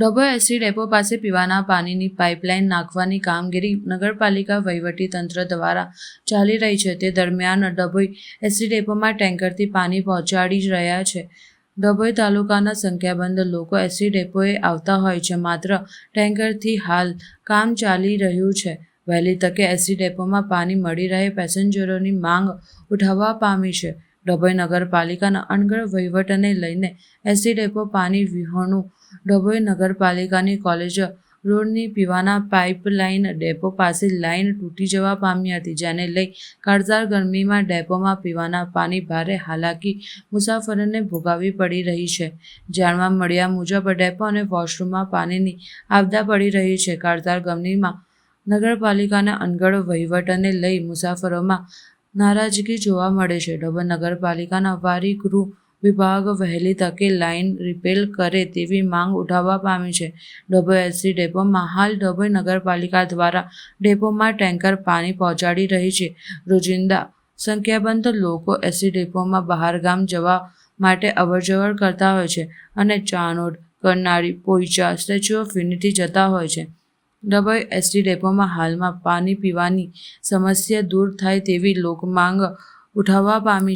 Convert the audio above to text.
Dabhoi ST depot પાસે પીવાના પાણીની પાઇપલાઇન નાખવાની કામગીરી નગરપાલિકા વહીવટીતંત્ર દ્વારા ચાલી રહી છે. તે દરમિયાન ડભોઈ એસટી ડેપોમાં ટેન્કરથી પાણી પહોંચાડી રહ્યા છે. ડભોઈ તાલુકાના સંખ્યાબંધ લોકો એસટી ડેપોએ આવતા હોય છે. માત્ર ટેન્કરથી હાલ કામ ચાલી રહ્યું છે. વહેલી તકે એસટી ડેપોમાં પાણી મળી રહે. પેસેન્જરોની માંગ ઉઠાવવા પામી છે. ડભોઈ નગરપાલિકાના અણઘડ વહીવટને લઈને એસી ડેપો પાણી વિહોણું. ડભોઈ નગરપાલિકાની કોલેજ રોડની પીવાના પાઇપલાઇન ડેપો પાસે લાઇન તૂટી જવા પામી હતી, જેને લઈ કાળઝાળ ગરમીમાં ડેપોમાં પીવાના પાણી ભારે હાલાકી મુસાફરોને ભોગાવવી પડી રહી છે. જાણવા મળ્યા મુજબ, ડેપો અને વોશરૂમમાં પાણીની આપદા પડી રહી છે. કાળઝાળ ગરમીમાં નગરપાલિકાના અનગઢ વહીવટને લઈ મુસાફરોમાં નારાજગી જોવા મળે છે. ડબલ નગરપાલિકાના વારી ગૃહ વિભાગ વહેલી તકે લાઇન રિપેર કરે તેવી માંગ ઉઠાવવા પામી છે. એસટી ડેપોમાં હાલ ડભોઈ નગરપાલિકા દ્વારા ડેપોમાં ટેન્કર પાણી પહોંચાડી રહી છે. રોજિંદા સંખ્યાબંધ લોકો એસી ડેપોમાં બહારગામ જવા માટે અવરજવર કરતા હોય છે અને Chanod Karnali, Poicha, Statue of Unity જતા હોય છે. ડભોઈ એસટી ડેપોમાં હાલમાં પાણી પીવાની સમસ્યા દૂર થાય તેવી લોકમાંગ ઉઠાવવા પામી છે.